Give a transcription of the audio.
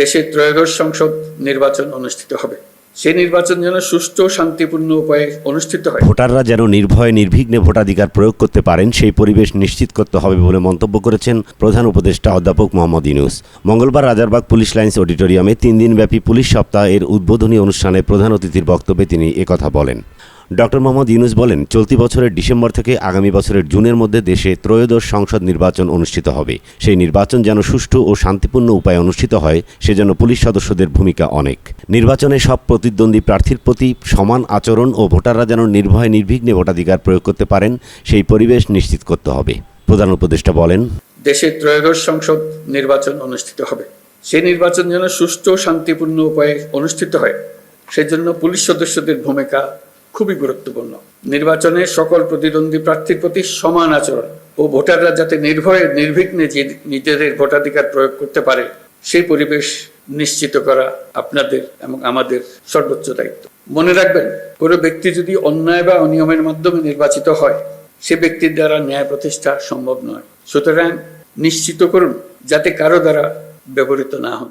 দেশের ত্রয়োদশ সংসদ নির্বাচন অনুষ্ঠিত হবে। সেই নির্বাচন যেন সুষ্ঠু, শান্তিপূর্ণ উপায়ে অনুষ্ঠিত হয়। ভোটাররা যেন নির্ভয়ে, নির্বিঘ্নে ভোটাধিকার প্রয়োগ করতে পারেন, সেই পরিবেশ নিশ্চিত করতে হবে বলে মন্তব্য করেছেন প্রধান উপদেষ্টা অধ্যাপক মোহাম্মদ ইনুস মঙ্গলবার রাজারবাগ পুলিশ লাইন্স অডিটোরিয়ামে তিন দিনব্যাপী পুলিশ সপ্তাহ এর উদ্বোধনী অনুষ্ঠানে প্রধান অতিথির বক্তব্যে তিনি একথা বলেন। ডক্টর মোহাম্মদ ইউনুস বলেন, চলতি বছরের ডিসেম্বর থেকে আগামী বছরের জুনের মধ্যে দেশে ত্রয়োদশ সংসদ নির্বাচন অনুষ্ঠিত হবে। সেই নির্বাচন যেন সুষ্ঠু ও শান্তিপূর্ণ উপায়ে অনুষ্ঠিত হয় সেজন্য পুলিশ সদস্যদের ভূমিকা অনেক। নির্বাচনে সব প্রতিদ্বন্দ্বী প্রার্থীর প্রতি সমান আচরণ ও ভোটাররা যেন নির্ভয়ে নির্বিঘ্নে ভোটাধিকার প্রয়োগ করতে পারেন, সেই পরিবেশ নিশ্চিত করতে হবে। প্রধান উপদেষ্টা বলেন দেশের ত্রয়োদশ সংসদ নির্বাচন অনুষ্ঠিত হবে। সেই নির্বাচন যেন সুষ্ঠু শান্তিপূর্ণ উপায়ে অনুষ্ঠিত হয়, সেজন্য পুলিশ সদস্যদের ভূমিকা খুবই গুরুত্বপূর্ণ। নির্বাচনে সকল প্রতিদ্বন্দ্বী প্রার্থীর প্রতি সমান আচরণ ও ভোটাররা যাতে নির্ভয়ে, নির্বিঘ্নে যে নিজেদের ভোটাধিকার প্রয়োগ করতে পারে, সেই পরিবেশ নিশ্চিত করা আপনাদের এবং আমাদের সর্বোচ্চ দায়িত্ব। মনে রাখবেন, কোনো ব্যক্তি যদি অন্যায় বা অনিয়মের মাধ্যমে নির্বাচিত হয়, সে ব্যক্তির দ্বারা ন্যায় প্রতিষ্ঠা সম্ভব নয়। সুতরাং নিশ্চিত করুন, যাতে কারও দ্বারা ব্যবহৃত না হন